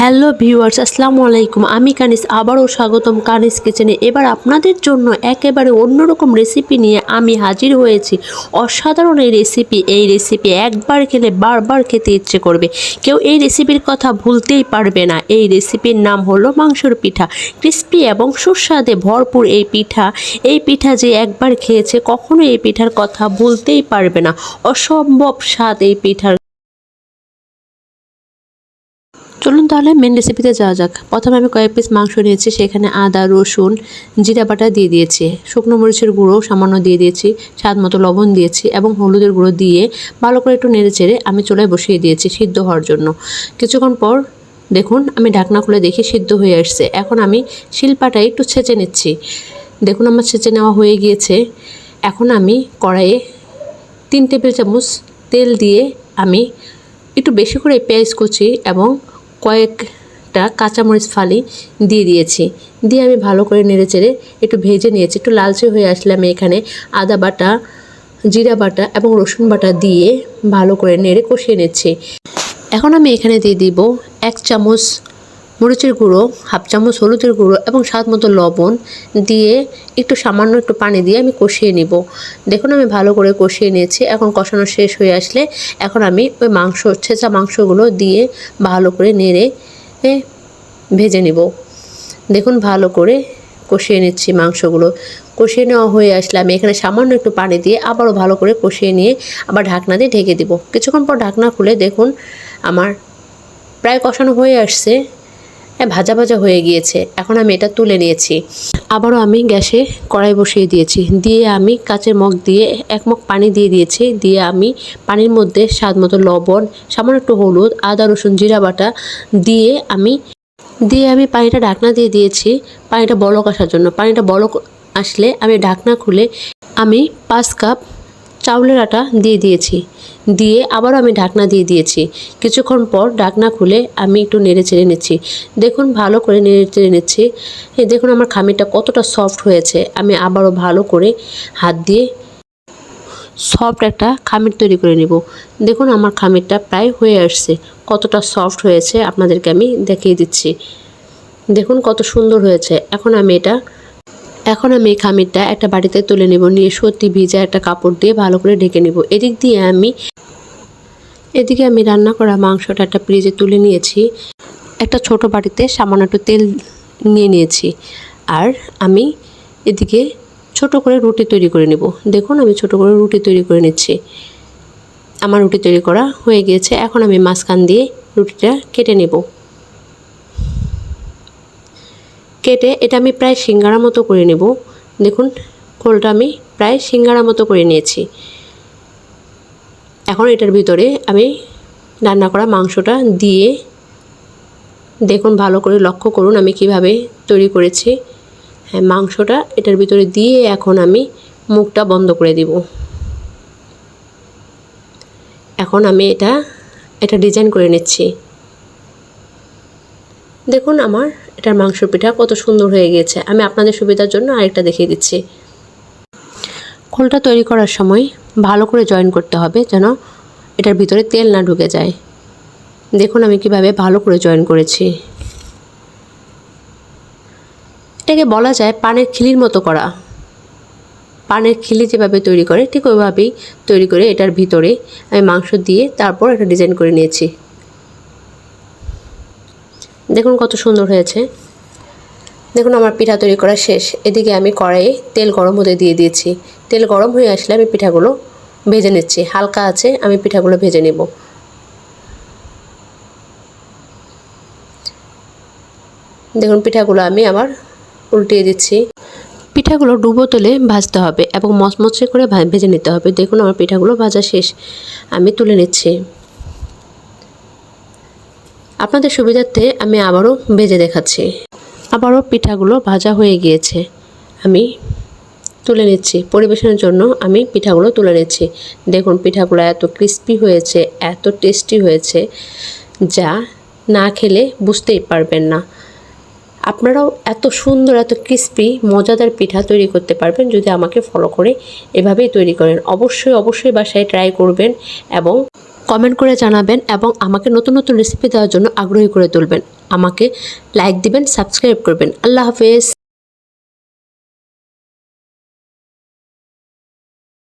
Hello viewers, আসসালামু আলাইকুম। আমি কানিস, আবারও স্বাগতম কানিস কিচেনে। এবার আপনাদের জন্য একেবারে অন্যরকম রেসিপি নিয়ে আমি হাজির হয়েছি। অসাধারণ এই রেসিপি এই রেসিপি একবার খেলে বারবার খেতে ইচ্ছে করবে। কেউ এই রেসিপির কথা ভুলতেই পারবে না। এই রেসিপির নাম হলো মাংসর পিঠা। ক্রিস্পি এবং সুস্বাদে ভরপুর এই পিঠা এই পিঠা যে একবার খেয়েছে কখনো এই পিঠার কথা ভুলতেই পারবে না। অসম্ভব স্বাদ এই পিঠার। চলুন তাহলে মেন রেসিপিতে যাওয়া যাক। প্রথমে আমি কয়েক পিস মাংস নিয়েছি, সেখানে আদা, রসুন, জিরা বাটা দিয়ে দিয়েছি। শুকনো মরিচের গুঁড়ো সামান্য দিয়ে দিয়েছি, স্বাদ মতো লবণ দিয়েছি এবং হলুদের গুঁড়ো দিয়ে ভালো করে একটু নেড়ে চেড়ে আমি চুলায় বসিয়ে দিয়েছি সিদ্ধ হওয়ার জন্য। কিছুক্ষণ পর দেখুন, আমি ঢাকনা খুলে দেখি সিদ্ধ হয়ে আসছে। এখন আমি শিলপাটায় একটু ছেঁচে নিচ্ছি। দেখুন আমার ছেঁচে নেওয়া হয়ে গিয়েছে। এখন আমি কড়াইয়ে তিন টেবিল চামচ তেল দিয়ে আমি একটু বেশি করে পেঁয়াজ কুচি এবং কয়েকটা কাঁচামরিচ ফালি দিয়ে দিয়েছি। দিয়ে আমি ভালো করে নেড়ে চেড়ে একটু ভেজে নিয়েছি। একটু লালচে হয়ে আসলে আমি এখানে আদা বাটা, জিরা বাটা এবং রসুন বাটা দিয়ে ভালো করে নেড়ে কষিয়ে নিচ্ছি। এখন আমি এখানে দিয়ে দিব এক চামচ মরিচের গুঁড়ো, হাফ চামচ হলুদের গুঁড়ো এবং স্বাদ মতো লবণ দিয়ে একটু সামান্য একটু পানি দিয়ে আমি কষিয়ে নিব। দেখুন, আমি ভালো করে কষিয়ে নিয়েছি। এখন কষানো শেষ হয়ে আসলে এখন আমি ওই মাংস, ছেঁচা মাংসগুলো দিয়ে ভালো করে নেড়ে ভেজে নিব। দেখুন, ভালো করে কষিয়ে নিচ্ছি মাংসগুলো। কষিয়ে নেওয়া হয়ে আসলে আমি এখানে সামান্য একটু পানি দিয়ে আবারও ভালো করে কষিয়ে নিয়ে আবার ঢাকনা দিয়ে ঢেকে দিব। কিছুক্ষণ পর ঢাকনা খুলে দেখুন, আমার প্রায় কষানো হয়ে আসছে। ভাজা ভাজা হয়ে গিয়েছে। এখন আমি এটা তুলে নিয়েছি। আবারও আমি গ্যাসে কড়াই বসিয়ে দিয়েছি। দিয়ে আমি কাঁচের মগ দিয়ে এক মগ পানি দিয়ে দিয়েছি। দিয়ে আমি পানির মধ্যে স্বাদ মতো লবণ, সামান্য একটু হলুদ, আদা, রসুন, জিরা বাটা দিয়ে আমি দিয়ে আমি পানিটা ঢাকনা দিয়ে দিয়েছি। পানিটা বলক আসার জন্য। পানিটা বলক আসলে আমি ঢাকনা খুলে আমি পাঁচ কাপ চাউলের আটা দিয়ে দিয়েছি। দিয়ে আবারও আমি ঢাকনা দিয়ে দিয়েছি। কিছুক্ষণ পর ঢাকনা খুলে আমি একটু নেড়ে চেড়ে নিচ্ছি। দেখুন, ভালো করে নেড়ে চেড়ে নিচ্ছি। দেখুন, আমার খামিরটা কতটা সফট হয়েছে। আমি আবারও ভালো করে হাত দিয়ে সফট একটা খামির তৈরি করে নেব। দেখুন, আমার খামিরটা প্রায় হয়ে আসছে। কতটা সফট হয়েছে আপনাদেরকে আমি দেখিয়ে দিচ্ছি। দেখুন, কত সুন্দর হয়েছে। এখন আমি এটা এখন আমি এই খামিরটা একটা বাড়িতে তুলে নেব, নিয়ে সত্যি ভিজা একটা কাপড় দিয়ে ভালো করে ঢেকে নেব। এদিক দিয়ে আমি এদিকে আমি রান্না করা মাংসটা একটা ফ্রিজে তুলে নিয়েছি। একটা ছোট বাটিতে সামান্য একটু তেল নিয়ে নিয়েছি। আর আমি এদিকে ছোট করে রুটি তৈরি করে নেব। দেখুন, আমি ছোট করে রুটি তৈরি করে নিচ্ছি। আমার রুটি তৈরি করা হয়ে গিয়েছে। এখন আমি মাঝখান দিয়ে রুটিটা কেটে নেব। কেটে এটা আমি প্রায় সিঙ্গারা মতো করে নেব। দেখুন, খোলটা আমি প্রায় সিঙ্গারা মতো করে নিয়েছি। এখন এটার ভিতরে আমি রান্না করা মাংসটা দিয়ে দেখুন, ভালো করে লক্ষ্য করুন আমি কীভাবে তৈরি করেছি। হ্যাঁ মাংসটা এটার ভিতরে দিয়ে এখন আমি মুখটা বন্ধ করে দিব। এখন আমি এটা এটা ডিজাইন করে নিচ্ছি। দেখুন আমার, এটার মাংস পিঠা কত সুন্দর হয়ে গিয়েছে। আমি আপনাদের সুবিধার জন্য আরেকটা দেখিয়ে দিচ্ছি। খোলটা তৈরি করার সময় ভালো করে জয়েন করতে হবে যেন এটার ভিতরে তেল না ঢুকে যায়। দেখুন আমি কীভাবে ভালো করে জয়েন করেছি। এটাকে বলা যায় পানের খিলির মতো করা। পানের খিলি যেভাবে তৈরি করে, ঠিক ওইভাবেই তৈরি করে এটার ভিতরে আমি মাংস দিয়ে তারপর এটা ডিজাইন করে নিয়েছি। দেখুন কত সুন্দর হয়েছে। দেখুন আমার পিঠা তৈরি করা শেষ। এদিকে আমি কড়াইয়ে তেল গরম হতে দিয়ে দিয়েছি। তেল গরম হয়ে আসলে আমি পিঠাগুলো ভেজে নিচ্ছি। হালকা আছে, আমি পিঠাগুলো ভেজে নেব। দেখুন পিঠাগুলো আমি আবার উল্টিয়ে দিচ্ছি। পিঠাগুলো ডুবো তেলে ভাজতে হবে এবং মচমচে করে ভেজে নিতে হবে। দেখুন আমার পিঠাগুলো ভাজা শেষ। আমি তুলে নিচ্ছি। আপনাদের সুবিধার্থে আমি আবারও ভেজে দেখাচ্ছি। আবারও পিঠাগুলো ভাজা হয়ে গিয়েছে। আমি তুলে নিচ্ছি। পরিবেশনের জন্য আমি পিঠাগুলো তুলে নিচ্ছি। দেখুন, পিঠাগুলো এত ক্রিস্পি হয়েছে, এত টেস্টি হয়েছে, যা না খেলে বুঝতেই পারবেন না। আপনারাও এত সুন্দর, এত ক্রিস্পি মজাদার পিঠা তৈরি করতে পারবেন যদি আমাকে ফলো করে এভাবেই তৈরি করেন। অবশ্যই অবশ্যই বাসায় ট্রাই করবেন এবং কমেন্ট করে জানাবেন এবং আমাকে নতুন নতুন রেসিপি দেওয়ার জন্য আগ্রহী করে তুলবেন। আমাকে লাইক দিবেন সাবস্ক্রাইব করবেন। আল্লাহ হাফেজ।